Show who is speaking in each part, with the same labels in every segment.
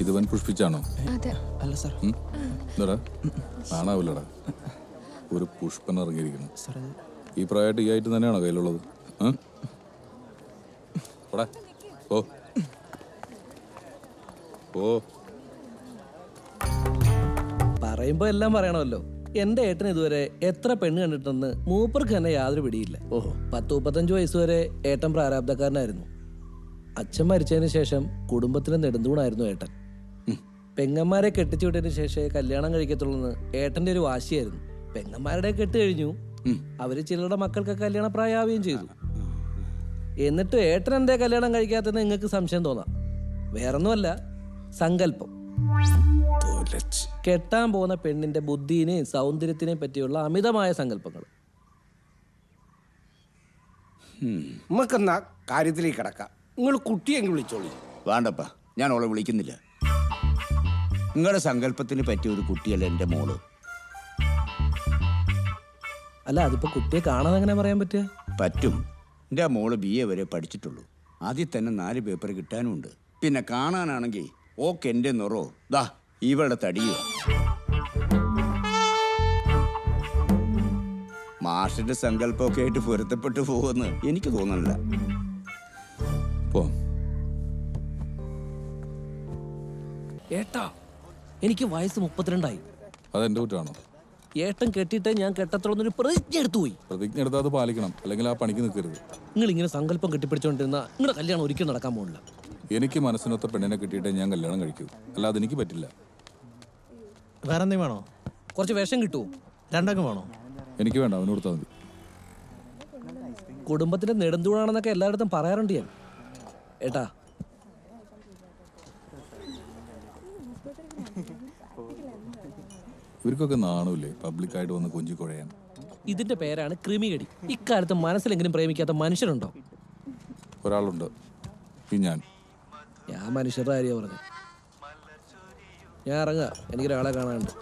Speaker 1: ഇത് വൻ പുഷ്പിച്ചാണോ?
Speaker 2: അതെ.
Speaker 3: അല്ല സാർ
Speaker 1: ഉം? എന്താടാ കാണാവില്ലടാ ഒരു പുഷ്പൻ ഇറങ്ങിയിരിക്കണം
Speaker 3: സാർ
Speaker 1: ഈ പ്രായമായിട്ട് ഈ ആയിട്ട് തന്നെയാണോ കയ്യിലുള്ളത്? ഓ ഓ
Speaker 4: പറയുമ്പോ എല്ലാം പറയണമല്ലോ. എന്റെ ഏട്ടൻ ഇതുവരെ എത്ര പെണ്ണ് കണ്ടിട്ടെന്ന് മൂപ്പർക്ക് തന്നെ യാതൊരു പിടിയില്ല. ഓഹോ. പത്ത് മുപ്പത്തഞ്ച് വയസ്സ് വരെ ഏട്ടൻ പ്രാരാബ്ധക്കാരനായിരുന്നു. അച്ഛൻ മരിച്ചതിന് ശേഷം കുടുംബത്തിന് നെടുന്തൂണായിരുന്നു ഏട്ടൻ. പെങ്ങന്മാരെ കെട്ടിച്ചു വിട്ടതിന് ശേഷമേ കല്യാണം കഴിക്കത്തുള്ളൂ എന്ന് ഏട്ടന്റെ ഒരു വാശിയായിരുന്നു. പെങ്ങന്മാരുടെ കെട്ട് കഴിഞ്ഞു. അവർ ചിലരുടെ മക്കൾക്ക് കല്യാണ പ്രായാവുകയും ചെയ്തു. എന്നിട്ട് ഏട്ടൻ എന്തേ കല്യാണം കഴിക്കാത്തെന്ന് നിങ്ങൾക്ക് സംശയം തോന്നാം. വേറൊന്നുമല്ല സങ്കല്പം. കെട്ടാൻ പോകുന്ന പെണ്ണിന്റെ ബുദ്ധിനെയും സൗന്ദര്യത്തിനെയും പറ്റിയുള്ള അമിതമായ സങ്കല്പങ്ങൾ.
Speaker 5: നമുക്കെന്നാ കാര്യത്തിലേക്ക് കിടക്കാം. നിങ്ങൾ കുട്ടിയെങ്കിൽ വിളിച്ചോളി.
Speaker 6: വേണ്ടപ്പാ ഞാൻ അവളെ വിളിക്കുന്നില്ല. നിങ്ങളുടെ സങ്കല്പത്തിന് പറ്റിയ ഒരു കുട്ടിയല്ല എന്റെ മോൾ.
Speaker 4: അല്ല അതിപ്പോ കുട്ടിയെ കാണാൻ എങ്ങനെ പറയാൻ പറ്റുക?
Speaker 6: പറ്റും. എന്റെ മോൾ ബി എ വരെ പഠിച്ചിട്ടുള്ളൂ. ആദ്യം തന്നെ നാല് പേപ്പർ കിട്ടാനുമുണ്ട് പിന്നെ കാണാനാണെങ്കിൽ ഓക്കെ എന്റെ നിറോ. ദാ ഇവളുടെ തടിയോ. മാഷിന്റെ സങ്കല്പമൊക്കെ ആയിട്ട് പൊരുത്തപ്പെട്ടു പോകുമെന്ന് എനിക്ക് തോന്നുന്നില്ല.
Speaker 1: പോ.
Speaker 4: ഏട്ടാ എനിക്ക് വയസ്സ് മുപ്പത്തിരണ്ടായി.
Speaker 1: അതെന്റെ കുറ്റാണോ
Speaker 4: ഏട്ടൻ കെട്ടിയിട്ട് ഞാൻ കെട്ടത്തുള്ളൊരു പ്രതിജ്ഞ എടുത്തു പോയി.
Speaker 1: പ്രതിജ്ഞ എടുത്താൽ അത് പാലിക്കണം. അല്ലെങ്കിൽ ആ പണിക്ക് നിൽക്കരുത്.
Speaker 4: നിങ്ങൾ ഇങ്ങനെ സങ്കല്പം കെട്ടിപ്പിടിച്ചോണ്ടിരുന്ന നിങ്ങളുടെ കല്യാണം ഒരിക്കലും നടക്കാൻ പോകില്ല
Speaker 1: എനിക്ക് മനസ്സിനൊത്ത പെണ്ണിനെ കിട്ടിയിട്ടേ ഞാൻ കല്യാണം കഴിക്കൂ. അല്ലാതെ എനിക്ക് പറ്റില്ല.
Speaker 3: വേറെ എന്തെങ്കിലും വേണോ?
Speaker 4: കുറച്ച് വിഷം കിട്ടുമോ
Speaker 3: രണ്ടൊക്കെ വേണോ?
Speaker 1: എനിക്ക് വേണ്ട അവന് കൊടുത്താൽ മതി.
Speaker 4: കുടുംബത്തിന്റെ നെടുന്തൂണാണെന്നൊക്കെ എല്ലായിടത്തും പറയാറുണ്ട് ഞാൻ. ഏട്ടാ
Speaker 1: ഇവർക്കൊക്കെ നാണമില്ലേ പബ്ലിക്കായിട്ട് വന്ന് കൊഞ്ചി കുഴയാൻ.
Speaker 4: ഇതിന്റെ പേരാണ് ക്രിമികടി ഇക്കാലത്ത് മനസ്സിലെങ്കിലും പ്രേമിക്കാത്ത മനുഷ്യരുണ്ടോ?
Speaker 1: ഒരാളുണ്ട്. ഈ ഞാൻ.
Speaker 4: ഞാൻ മനുഷ്യരുടെ കാര്യമാണ് പറഞ്ഞത് ഞാൻ ഇറങ്ങാ. എനിക്കൊരാളെ കാണാനുണ്ട്.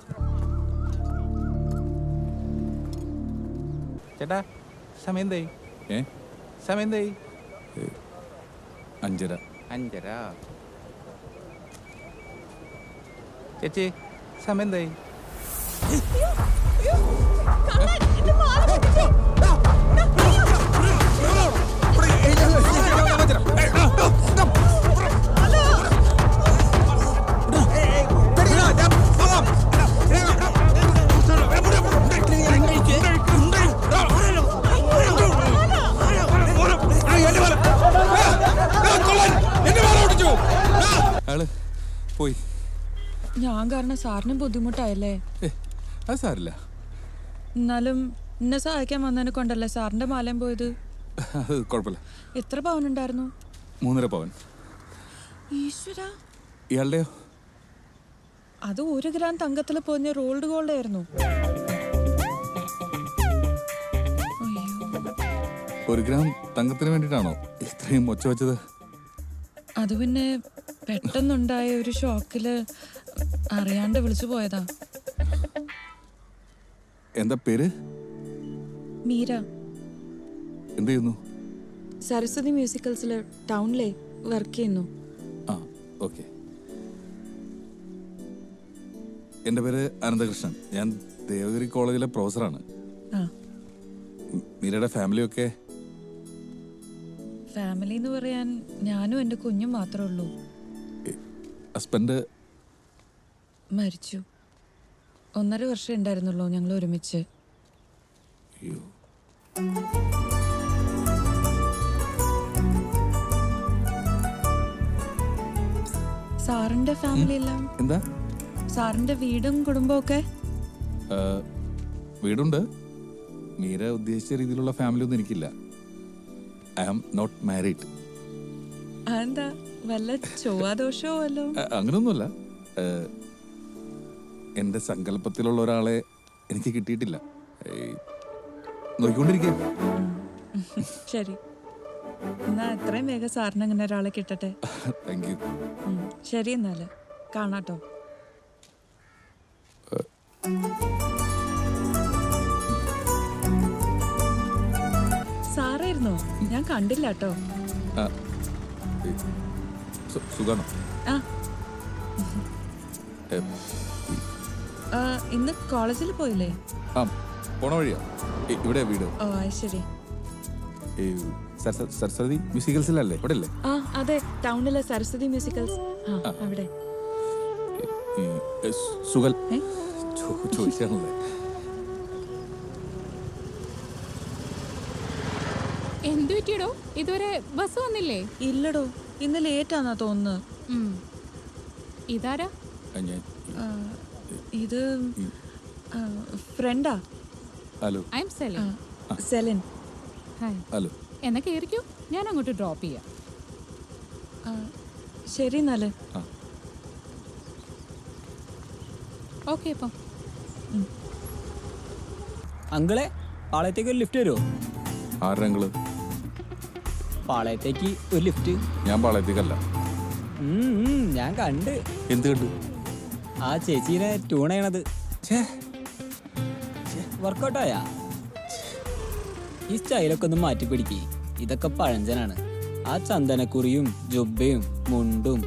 Speaker 7: ചേട്ടാ സമയം തൈ
Speaker 1: ഏ?
Speaker 7: സമയം തൈ
Speaker 1: അഞ്ചര.
Speaker 7: അഞ്ചര. ചേച്ചി സമയം
Speaker 1: അയാൾ പോയി.
Speaker 2: ഞാൻ കാരണം സാറിന് ബുദ്ധിമുട്ടായല്ലേ?
Speaker 1: അത് സാരില്ല.
Speaker 2: എന്നാലും എന്നെ സഹായിക്കാൻ വന്നതിനെ കൊണ്ടല്ലേ സാറിന്റെ മാലയം പോയത്?
Speaker 1: അത് കുഴപ്പമില്ല.
Speaker 2: എത്ര പവൻ ഉണ്ടായിരുന്നു?
Speaker 1: മൂന്നര പവൻ.
Speaker 2: ഈശ്വര.
Speaker 1: ഇയാളുടെയോ?
Speaker 2: അത് ഒരു ഗ്രാം തങ്കത്തിൽ പൊതിഞ്ഞ റോൾഡ് ഗോൾഡ് ആയിരുന്നു.
Speaker 1: ഒരു ഗ്രാം തങ്കത്തിന് വേണ്ടിയിട്ടാണോ ഇത്രയും ഒച്ച വെച്ചത്?
Speaker 2: അത് പിന്നെ പെട്ടെന്നുണ്ടായ ഒരു ഷോക്കിൽ അറിയാണ്ട് വിളിച്ചു പോയതാ.
Speaker 1: എന്താ പേര്?
Speaker 2: മീര.
Speaker 1: എന്ത് ചെയ്യുന്നു?
Speaker 2: സരസ്വതി മ്യൂസിക്കൽസിൽ ടൗണിലെ വർക്ക് ചെയ്യുന്നു.
Speaker 1: ആ ഓക്കെ. എന്റെ പേര് അനന്തകൃഷ്ണൻ. ഞാൻ ദേവഗിരി കോളേജിലെ പ്രൊഫസറാണ്.
Speaker 2: ആ.
Speaker 1: മീരയുടെ ഫാമിലിയൊക്കെ?
Speaker 2: ഫാമിലി എന്ന് പറയാൻ ഞാനും എന്റെ കുഞ്ഞും മാത്രമേ ഉള്ളൂ.
Speaker 1: ഹസ്ബൻഡ്?
Speaker 2: മരിച്ചു. ഒന്നര വർഷം ഉണ്ടായിരുന്നുള്ളൂ ഞങ്ങൾ ഒരുമിച്ച്.
Speaker 1: അയ്യോ.
Speaker 2: സാറിന്റെ ഫാമിലി എല്ലാം
Speaker 1: എന്താ?
Speaker 2: സാറിന്റെ വീടും കുടുംബവും ഒക്കെ
Speaker 1: വീടുണ്ട്. മീര ഉദ്ദേശിച്ച രീതിയിലുള്ള ഫാമിലി ഒന്നും എനിക്കില്ല. ഐ ആം നോട്ട് മാരീഡ്
Speaker 2: എന്താ വല്ല ചൊവ്വാദോഷമോ വല്ലോ?
Speaker 1: അങ്ങനെയൊന്നുമല്ല എന്റെ സങ്കല്പത്തിലുള്ള ഒരാളെ എനിക്ക് കിട്ടിയിട്ടില്ല. ഏയ്, നോക്കിക്കൊണ്ടിരിക്കുക
Speaker 2: ശരി. എന്നാ എത്രയും വേഗം സാറിന് അങ്ങനെ ഒരാളെ കിട്ടട്ടെ.
Speaker 1: താങ്ക് യു
Speaker 2: ഉം, ശരി എന്നാൽ. കാണാട്ടോ. സാറായിരുന്നോ? ഞാൻ കണ്ടില്ല കേട്ടോ
Speaker 1: സുഖാണോ?
Speaker 2: ആ.
Speaker 1: ഏ,
Speaker 2: ആ, ഇന്ന് കോളേജിൽ പോയില്ലേ?
Speaker 1: ആ പോണ വഴിയാ? ഇ- ഇവിടെ വീട്.
Speaker 2: ഓ അത് ശരി.
Speaker 1: ഈ സരസ്വ- അല്ലേ മ്യൂസിക്കൽസിലല്ലേ? ഇവിടെ അല്ലേ
Speaker 2: ആ അതെ ടൗണിലെ സരസ്വതി മ്യൂസിക്കൽസ്. ആ അവിടെ.
Speaker 1: സുഖൽ ഏ? ചോ- ചോദിച്ചാണല്ലേ.
Speaker 8: എന്തു പറ്റിയടോ? ഇതുവരെ ബസ് വന്നില്ലേ?
Speaker 2: ഇല്ലടോ ഇന്ന് ലേറ്റ് ആണെന്നാ തോന്നുന്നത്.
Speaker 8: ഉം. ഇതാരാ?
Speaker 1: ആ, ഞാൻ
Speaker 2: ആ, ഇത് ഫ്രണ്ടാ?
Speaker 1: Hello.
Speaker 8: I am Celine
Speaker 2: Celine.
Speaker 8: Hi
Speaker 1: hello.
Speaker 8: എന്നാ കയറിക്കൂ ഞാൻ അങ്ങോട്ട് ഡ്രോപ്പ് ചെയ്യാം
Speaker 2: ശരി
Speaker 1: എന്നാൽ.
Speaker 8: ഓക്കെ അപ്പം
Speaker 9: അങ്കിളെ പാളയത്തേക്ക് ഒരു ലിഫ്റ്റ് വരുമോ
Speaker 1: ആരുടെ അങ്കിൾ?
Speaker 9: പാളയത്തേക്ക് ഒരു ലിഫ്റ്റ്
Speaker 1: ഞാൻ പാളയത്തേക്കല്ല.
Speaker 9: ഞാൻ കണ്ട്.
Speaker 1: എന്ത് കണ്ടു?
Speaker 9: ആ ചേച്ചീനെ ട്യൂൺ ചെയ്യണത്. വർക്കൗട്ടായാ ഈ സ്റ്റൈലൊക്കെ ഒന്ന് മാറ്റി പിടിക്ക്. ഇതൊക്കെ പഴഞ്ചനാണ്. ആ ചന്ദനക്കുറിയും ജുബയും മുണ്ടും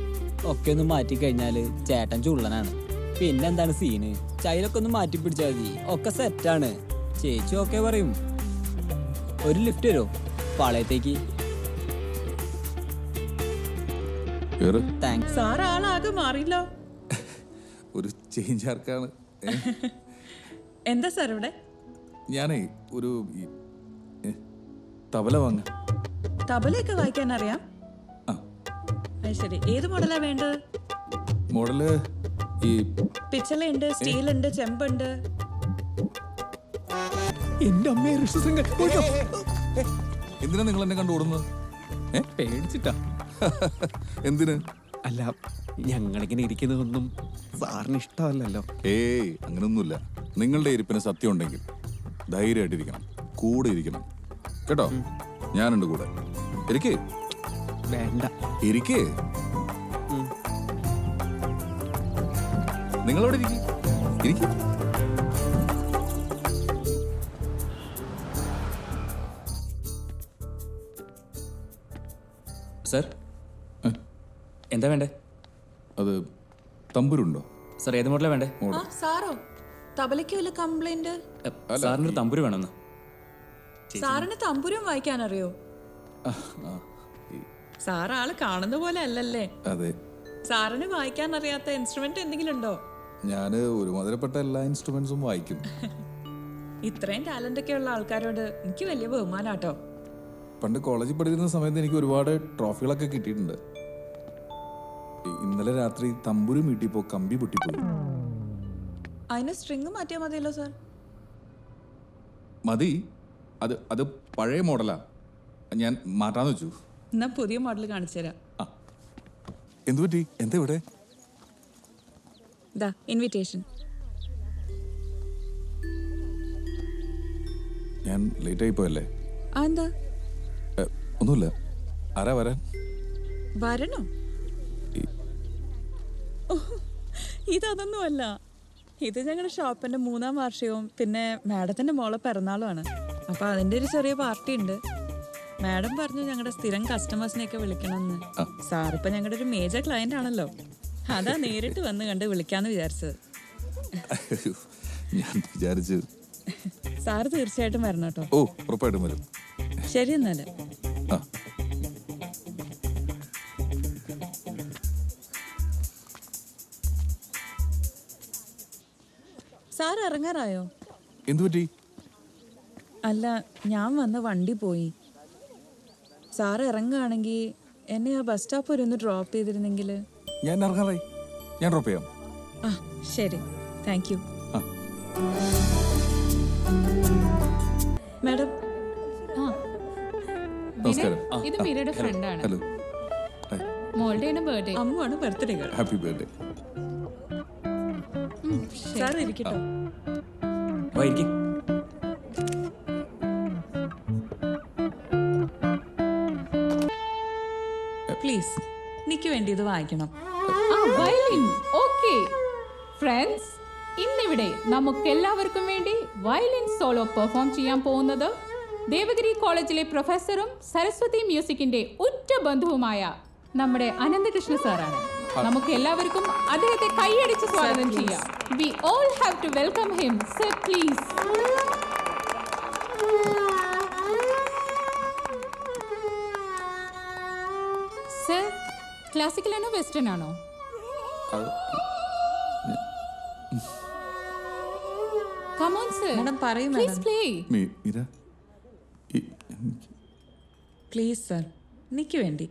Speaker 9: ഒക്കെ ഒന്ന് മാറ്റി കഴിഞ്ഞാൽ ചേട്ടൻ ചുള്ളനാണ്. പിന്നെന്താണ് സീന് സ്റ്റൈലൊക്കെ ഒന്ന് മാറ്റി പിടിച്ചാൽ മതി. ഒക്കെ സെറ്റാണ് ചേച്ചി ഓക്കെ പറയും. ഒരു ലിഫ്റ്റ് വരുമോ പാളയത്തേക്ക്. താങ്ക്സ്
Speaker 2: ആരാളാകെ മാറിയില്ലോ.
Speaker 1: ചേഞ്ച് ആർക്കാണ്?
Speaker 2: എന്താ സാർ ഇവിടെ?
Speaker 1: ഞാനേ ഒരു ഈ, ഏ, തബല വാങ്ങ.
Speaker 2: തബലയൊക്കെ വായിക്കാൻ അറിയാം
Speaker 1: ആ.
Speaker 2: അത് ശരി. ഏത് മോഡലാ വേണ്ടത്?
Speaker 1: മോഡൽ ഈ
Speaker 2: പിച്ചളയുണ്ട് സ്റ്റീലുണ്ട് ചെമ്പുണ്ട്.
Speaker 9: എന്റെ അമ്മയെ
Speaker 1: എന്തിനാ നിങ്ങൾ എന്നെ കണ്ടു ഓടുന്നത് ഏ
Speaker 10: പേടിച്ചിട്ടാ.
Speaker 1: എന്തിന്?
Speaker 10: അല്ല ഞങ്ങളിങ്ങനെ ഇരിക്കുന്നതൊന്നും സാറിന് ഇഷ്ടമല്ലല്ലോ.
Speaker 1: ഏയ് അങ്ങനൊന്നുമില്ല. നിങ്ങളുടെ ഇരിപ്പിന് സത്യം ഉണ്ടെങ്കിൽ ധൈര്യമായിട്ടിരിക്കണം. കൂടെ ഇരിക്കണം. കേട്ടോ? ഞാനുണ്ട് കൂടെ. ഇരിക്കേ.
Speaker 10: വേണ്ട.
Speaker 1: ഇരിക്കേ. നിങ്ങളോട് ഇരിക്കേ. ഇരിക്കേ.
Speaker 10: സർ എന്താ വേണ്ടേ?
Speaker 1: അത് തമ്പുരുണ്ടോ?
Speaker 10: സർ ഏത് മോഡലാണ് വേണ്ടേ?
Speaker 2: ആ സാറോ തബലയ്ക്ക് വല്ല കംപ്ലൈന്റ്
Speaker 10: സാറിന് തമ്പുരു വേണമെന്ന്.
Speaker 2: സാറിന് തമ്പുരും വായിക്കാൻ അറിയോ സാർ ആൾ കാണുന്ന പോലെ അല്ലല്ലേ?
Speaker 1: അതെ.
Speaker 2: സാറിന് വായിക്കാൻ അറിയാത്ത ഇൻസ്ട്രുമെന്റ് എന്തെങ്കിലും ഉണ്ടോ?
Speaker 1: ഞാൻ ഒരുമാതിരപ്പെട്ട എല്ലാ ഇൻസ്ട്രുമെന്റ്സും വായിക്കും.
Speaker 2: ഇത്രയും ടാലന്റ് ഒക്കെ ഉള്ള ആൾക്കാരോട് എനിക്ക് വലിയ ബഹുമാനാട്ടോ.
Speaker 1: പണ്ട് കോളേജിൽ പഠിക്കുന്ന സമയത്ത് എനിക്ക് ഒരുപാട് ട്രോഫികളൊക്കെ കിട്ടിയിട്ടുണ്ട്. ഇന്നലെ രാത്രി തമ്പുരു വീട്ടിപ്പോ കമ്പി പൊട്ടിപ്പോയി.
Speaker 2: അതിന് സ്ട്രിങ് മാറ്റിയാൽ മതിയല്ലോ സാർ
Speaker 1: മതി. അത് അത് പഴയ മോഡലാ. ഞാൻ മാറ്റാന്ന് വെച്ചു.
Speaker 2: എന്നാ പുതിയ മോഡൽ കാണിച്ചു തരാം.
Speaker 1: എന്തു പറ്റി? എന്താ ഇവിടെ?
Speaker 2: ദാ ഇൻവിറ്റേഷൻ
Speaker 1: ഞാൻ ലേറ്റ് ആയി പോയല്ലേ?
Speaker 2: എന്താ?
Speaker 1: ഒന്നുമില്ല. ആരാ വരാൻ?
Speaker 2: വരണോ? ഇതൊന്നുമല്ല ഇത് ഞങ്ങളുടെ ഷോപ്പിന്റെ മൂന്നാം വാർഷികവും പിന്നെ മാഡത്തിന്റെ മോളെ പിറന്നാളുമാണ്. അപ്പൊ അതിന്റെ ഒരു ചെറിയ പാർട്ടി ഉണ്ട്. മാഡം പറഞ്ഞു ഞങ്ങളുടെ സ്ഥിരം കസ്റ്റമേഴ്സിനെയൊക്കെ വിളിക്കണമെന്ന്. സാറിപ്പോ ഞങ്ങളുടെ ഒരു മേജർ ക്ലയന്റ് ആണല്ലോ. അതാ നേരിട്ട് വന്ന് കണ്ട് വിളിക്കാന്ന് വിചാരിച്ചത്.
Speaker 1: ഞാൻ വിചാരിച്ചു
Speaker 2: സാറ് തീർച്ചയായിട്ടും വരണം കേട്ടോ.
Speaker 1: ഓ ഉറപ്പായിട്ടും വരും.
Speaker 2: ശരി എന്നാൽ. ഇറങ്ങാറായോ?
Speaker 1: എന്തുപറ്റി
Speaker 2: അല്ല ഞാൻ വന്ന വണ്ടി പോയി. സാർ ഇറങ്ങുകയാണെങ്കിൽ എന്നെ ആ ബസ് സ്റ്റോപ്പ് വരെ ഒന്ന് ഡ്രോപ്പ് ചെയ്തിരുന്നെങ്കിൽ.
Speaker 1: ഞാൻ ഇറങ്ങാറായി. ഞാൻ ഡ്രോപ്പ് ചെയ്യാം.
Speaker 2: ആ ശരി. താങ്ക് യു മാഡം
Speaker 1: നമസ്കാരം.
Speaker 8: ഇത് മീരയുടെ ഫ്രണ്ടാണ്
Speaker 1: ഹലോ
Speaker 8: മോളുടെ birthday
Speaker 2: അമ്മുവാണ് birthday girl
Speaker 1: happy birthday
Speaker 2: sir ഇരിക്കട്ടോ.
Speaker 10: വായിരിക്കും.
Speaker 2: പ്ലീസ് നിക്ക് വേണ്ടി ഇത് വായിക്കണം.
Speaker 8: വയലിൻ. ഓക്കെ ഫ്രണ്ട്സ് ഇന്നിവിടെ നമുക്കെല്ലാവർക്കും വേണ്ടി വയലിൻ സോളോ പെർഫോം ചെയ്യാൻ പോകുന്നത് ദേവഗിരി കോളേജിലെ പ്രൊഫസറും സരസ്വതി മ്യൂസിക്കിന്റെ ഉറ്റ ബന്ധുവുമായ നമ്മുടെ അനന്തകൃഷ്ണ സാറാണ് നമുക്ക് എല്ലാവർക്കും അദ്ദേഹത്തെ കൈയടിച്ച് സ്വാഗതം ചെയ്യാം. We all have to welcome him sir please sir classical ആണോ വെസ്റ്റേൺ ആണോ? കമോൺ സർ
Speaker 2: Madam, പറയൂ,
Speaker 1: മീര ഈ-
Speaker 2: പ്ലീസ് സർ എനിക്ക് വേണ്ടി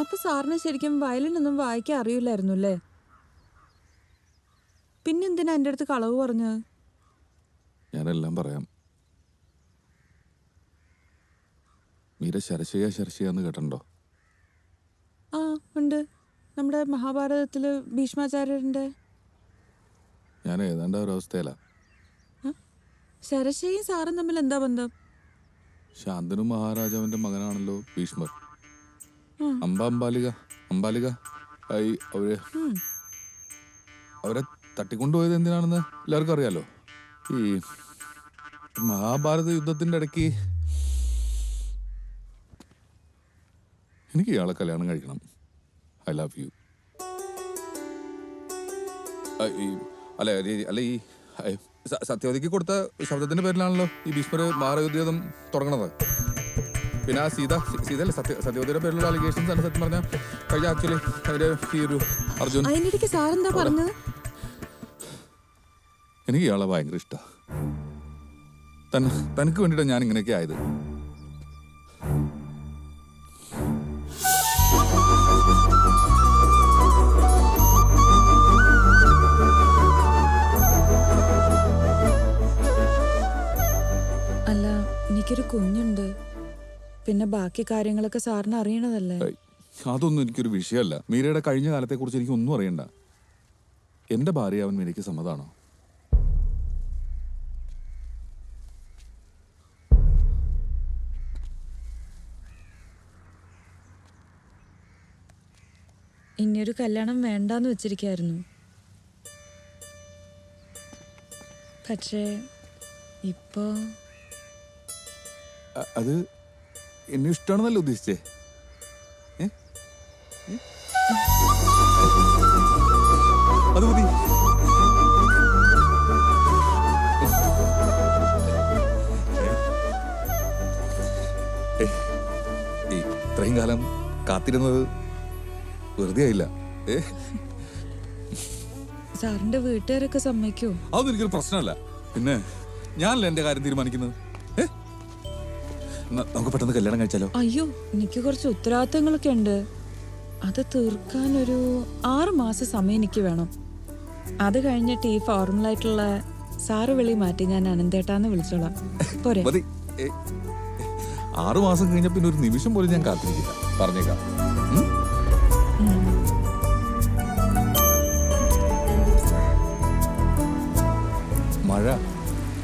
Speaker 2: അപ്പൊ സാറിന് ശരിക്കും വയലിൻ ഒന്നും വായിക്കാൻ അറിയില്ലായിരുന്നു അല്ലേ പിന്നെന്തിനാ എന്റെ അടുത്ത് കളവ് പറഞ്ഞത്
Speaker 1: ഞാനെല്ലാം പറയാം. മീര ശരശയ ശരശയാന്ന് കേട്ടിട്ടുണ്ടോ?
Speaker 2: ആ ഉണ്ട്. നമ്മുടെ മഹാഭാരതത്തിൽ ഭീഷ്മാചാര്യന്റെ
Speaker 1: ഞാൻ ഏതാണ്ട് ആ ഒരു അവസ്ഥയിലാ.
Speaker 2: ശരശയും സാറും തമ്മിൽ എന്താ ബന്ധം?
Speaker 1: ശാന്തനു മഹാരാജാവിന്റെ മകനാണല്ലോ ഭീഷ്മർ. അമ്പ അമ്പാലിക അമ്പാലിക ഐ
Speaker 2: അവർ.
Speaker 1: അവരെ തട്ടിക്കൊണ്ടുപോയത് എന്തിനാണെന്ന് എല്ലാവർക്കും അറിയാലോ? ഈ മഹാഭാരത യുദ്ധത്തിന്റെ ഇടയ്ക്ക് എനിക്ക് ഇയാളെ കല്യാണം കഴിക്കണം. I love you. അല്ല അല്ല ഈ സത്യവതിക്ക് കൊടുത്ത ശബ്ദത്തിന്റെ പേരിലാണല്ലോ ഈ ഭീഷ്മര് മഹാരയുദ്ധം തുടങ്ങണത്. പിന്നെ ആ സീത സീത അല്ലേ സത്യ സത്യവതിയുടെ പേരിലുള്ള അലിഗേഷൻസ് ആണ് സത്യം പറഞ്ഞാൽ കഴിഞ്ഞ ആക്ച്വലി അവർ ഈ ഒരു അർജുൻ
Speaker 2: അതിനിടയ്ക്ക് സാറെന്താ പറഞ്ഞത്
Speaker 1: എനിക്ക് ഇയാളെ ഭയങ്കര ഇഷ്ടമാണ് തനിക്ക് വേണ്ടിയിട്ടാണ് ഞാൻ ഇങ്ങനെയൊക്കെ ആയത്.
Speaker 2: അല്ല എനിക്കൊരു കുഞ്ഞുണ്ട്. പിന്നെ ബാക്കി കാര്യങ്ങളൊക്കെ സാറിന് അറിയണതല്ലേ?
Speaker 1: അതൊന്നും എനിക്കൊരു വിഷയമല്ല. മീരയുടെ കഴിഞ്ഞ കാലത്തെ കുറിച്ച് എനിക്ക് ഒന്നും അറിയണ്ട. എന്റെ ഭാര്യ അവൻ മീരയ്ക്ക് സമ്മതാണോ?
Speaker 2: ഇനിയൊരു കല്യാണം വേണ്ടാന്ന് വെച്ചിരിക്കായിരുന്നു. പക്ഷേ ഇപ്പോ
Speaker 1: അത് എന്നെ ഇഷ്ടമാണെന്നല്ല ഉദ്ദേശിച്ചേ? അത് മതി. ഇത്രയും കാലം കാത്തിരുന്നത് വെറുതെ ആയില്ല.
Speaker 2: സാറിന്റെ വീട്ടുകാരൊക്കെ സമ്മതിക്കോ
Speaker 1: അതൊന്നും എനിക്കൊരു പ്രശ്നമല്ല. പിന്നെ ഞാനല്ല എന്റെ കാര്യം തീരുമാനിക്കുന്നത്? നമുക്ക് പെട്ടെന്ന് കല്യാണം കഴിച്ചാലോ?
Speaker 2: അയ്യോ എനിക്ക് കുറച്ച് ഉത്തരവാദിത്തങ്ങളൊക്കെ ഉണ്ട്. അത് തീർക്കാൻ ഒരു ആറ് മാസം സമയം എനിക്ക് വേണം. അത് കഴിഞ്ഞിട്ട് ഈ ഫോർമൽ ആയിട്ടുള്ള സാറ് വിളി മാറ്റി ഞാൻ അനന്തേട്ടാന്ന് വിളിച്ചോളാം. പോരെ.
Speaker 1: മതി. ഏ, ആറു മാസം കഴിഞ്ഞ പിന്നെ ഒരു നിമിഷം പോലും ഞാൻ കാത്തിരിക്കില്ല. പറഞ്ഞേക്കാം. ഉം? മഴ.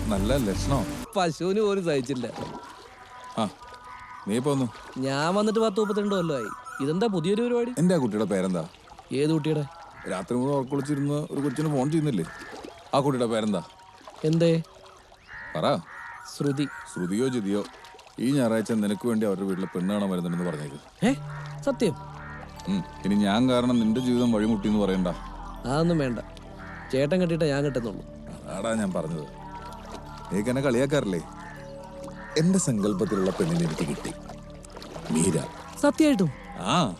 Speaker 1: നല്ല ലക്ഷണം?
Speaker 4: പശുവിന് പോലും സഹിച്ചില്ല.
Speaker 1: നീ പോന്നു.
Speaker 4: ഞാൻ വന്നിട്ട് പത്ത് മുപ്പത്തിരണ്ട് കൊല്ലമായി ഇതെന്താ പുതിയൊരു പരിപാടി?
Speaker 1: എന്റെ കുട്ടിയുടെ പേരെന്താ?
Speaker 4: ഏത് കുട്ടിയുടെ?
Speaker 1: രാത്രി മുഴുവൻ ഉറക്കൊളിച്ചിരുന്ന് ഒരു കൊച്ചിന് ഫോൺ ചെയ്യുന്നില്ലേ? ആ കുട്ടിയുടെ പേരെന്താ?
Speaker 4: എന്തേ?
Speaker 1: പറ.
Speaker 4: ശ്രുതി.
Speaker 1: ശ്രുതിയോ ജിതിയോ ഈ ഞായറാഴ്ച നിനക്ക് വേണ്ടി അവരുടെ വീട്ടിലെ പെണ്ണ് കാണാൻ വരുന്നുണ്ടെന്ന് പറഞ്ഞേക്ക്.
Speaker 4: ഏ സത്യം?
Speaker 1: ഇനി ഞാൻ കാരണം നിന്റെ ജീവിതം വഴിമുട്ടി എന്ന് പറയണ്ട.
Speaker 4: അതൊന്നും വേണ്ട. ചേട്ടൻ കെട്ടിട്ട ഞാൻ കെട്ടുന്നുള്ളൂ.
Speaker 1: അതാടാ ഞാൻ പറഞ്ഞത്. നീക്ക് എന്നെ കളിയാക്കാറില്ലേ? എന്റെ സങ്കല്പത്തിലുള്ള പെണ്ണിനെ എനിക്ക് കിട്ടി. മീര.
Speaker 4: സത്യമായിട്ടും
Speaker 1: ആ.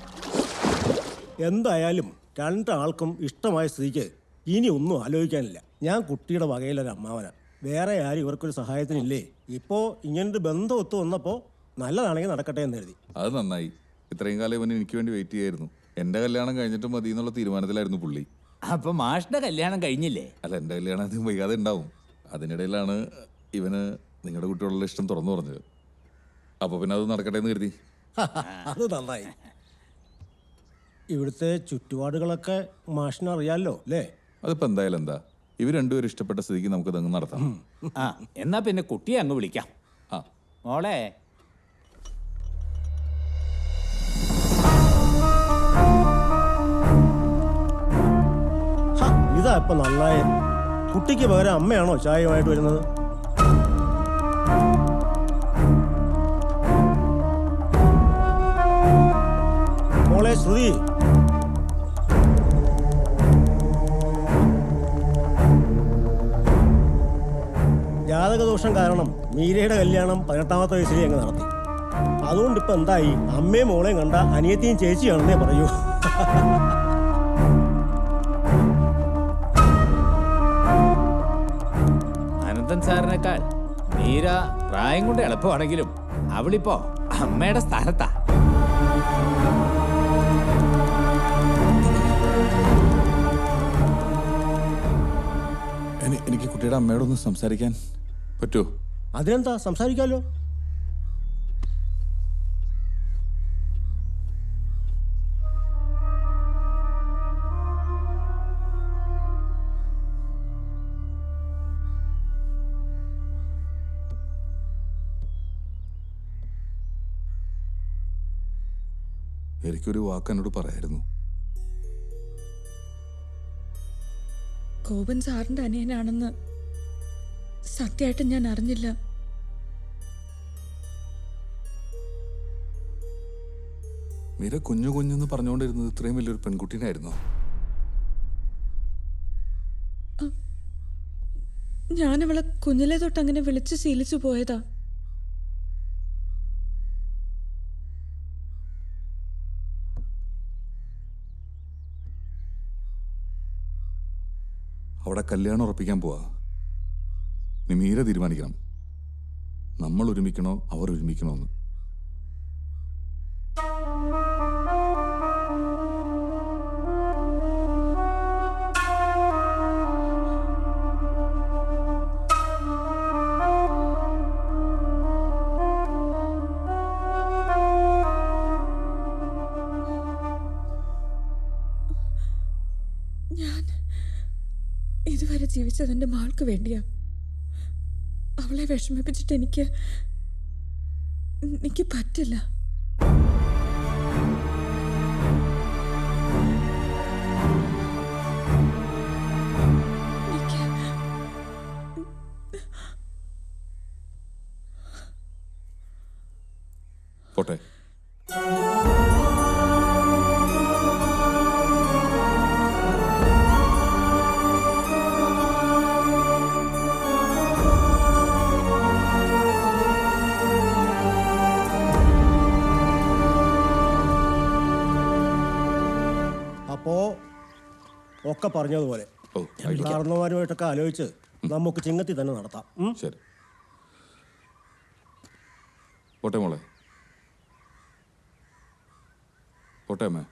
Speaker 3: എന്തായാലും രണ്ടാൾക്കും ഇഷ്ടമായ സ്ത്രീക്ക് ഇനി ഒന്നും ആലോചിക്കാനില്ല. ഞാൻ കുട്ടിയുടെ വകയിലൊരു അമ്മാവനാണ് വേറെ ആരും ഇവർക്കൊരു സഹായത്തിനില്ലേ? ഇപ്പോ ഇങ്ങനൊരു ബന്ധം ഒത്തു വന്നപ്പോ നല്ലതാണെങ്കിൽ നടക്കട്ടെ എന്ന് എഴുതി
Speaker 1: അത് നന്നായി. ഇത്രയും കാലം ഇവന് എനിക്ക് വേണ്ടി വെയിറ്റ് ചെയ്യായിരുന്നു. എന്റെ കല്യാണം കഴിഞ്ഞിട്ട് മതി എന്നുള്ള തീരുമാനത്തിലായിരുന്നു പുള്ളി.
Speaker 10: അപ്പൊ മാഷിന്റെ കല്യാണം കഴിഞ്ഞില്ലേ?
Speaker 1: അല്ല എന്റെ കല്യാണം അധികം വൈകാതെ ഉണ്ടാവും. അതിനിടയിലാണ് ഇവന് നിങ്ങളുടെ കുട്ടിയോടുള്ള ഇഷ്ടം തുറന്നു പറഞ്ഞത്. അപ്പോൾ പിന്നെ അത് നടക്കട്ടെ എന്ന് കരുതി.
Speaker 3: അത് നന്നായി. ഇവിടുത്തെ ചുറ്റുപാടുകളൊക്കെ മാഷിന് അറിയാലോ അല്ലേ?
Speaker 1: അതിപ്പോ എന്തായാലും എന്താ? ഇവർ രണ്ടുപേരും ഇഷ്ടപ്പെട്ട സ്ഥിതിക്ക് നമുക്ക് അങ്ങ് നടത്താം.
Speaker 10: ആ എന്നാ പിന്നെ കുട്ടിയെ അങ്ങ് വിളിക്കാം.
Speaker 1: ആ.
Speaker 10: മോളെ.
Speaker 3: ഇതാ ഇപ്പൊ നന്നായി. കുട്ടിക്ക് പകരം അമ്മയാണോ ചായയുമായിട്ട് വരുന്നത്? മോളെ ശ്രുതി. ജാതകദോഷം കാരണം മീരയുടെ കല്യാണം പതിനെട്ടാമത്തെ വയസ്സിൽ അങ്ങ് നടത്തി. അതുകൊണ്ട് ഇപ്പൊ എന്തായി? അമ്മയും മോളെയും കണ്ട അനിയത്തിയും ചേച്ചിയാണെന്നേ പറയൂ.
Speaker 10: അനന്തൻ സാറിനേക്കാൾ മീര പ്രായം കൊണ്ട് എളുപ്പമാണെങ്കിലും അവളിപ്പോ അമ്മയുടെ സ്ഥാനത്താ.
Speaker 1: എനിക്ക് കുട്ടിയുടെ അമ്മയോടൊന്ന് സംസാരിക്കാൻ പറ്റുമോ
Speaker 3: അതിനെന്താ സംസാരിക്കാലോ?
Speaker 1: എനിക്കൊരു വാക്ക് എന്നോട് പറയായിരുന്നു.
Speaker 2: കോപൻ സാറിന്റെ അനിയനാണെന്ന് സത്യമായിട്ട് ഞാൻ അറിഞ്ഞില്ല.
Speaker 1: മീര കുഞ്ഞു കുഞ്ഞെന്ന് പറഞ്ഞുകൊണ്ടിരുന്നത് ഇത്രയും വലിയൊരു പെൺകുട്ടീനായിരുന്നു?
Speaker 2: ഞാനവളെ കുഞ്ഞിലെ തൊട്ട് അങ്ങനെ വിളിച്ച് ശീലിച്ചു പോയതാ.
Speaker 1: അവിടെ കല്യാണം ഉറപ്പിക്കാൻ പോവാ. നീ മീര തീരുമാനിക്കണം. നമ്മൾ ഒരുമിക്കണോ അവർ ഒരുമിക്കണോ എന്ന്.
Speaker 2: ജീവിച്ചത് എന്റെ മാൾക്ക് വേണ്ടിയാ. അവളെ വിഷമിപ്പിച്ചിട്ട് എനിക്ക് എനിക്ക് പറ്റില്ല.
Speaker 1: പോട്ടെ.
Speaker 3: അപ്പോ ഒക്കെ പറഞ്ഞതുപോലെ.
Speaker 1: ഓ ആയിക്കോട്ടെ.
Speaker 3: കാരണവന്മാരുമായിട്ടൊക്കെ ആലോചിച്ച് നമുക്ക് ചിങ്ങത്തി തന്നെ നടത്താം. ഉം?
Speaker 1: ശരി. പോട്ടെ മോളെ. പോട്ടെ അമ്മേ.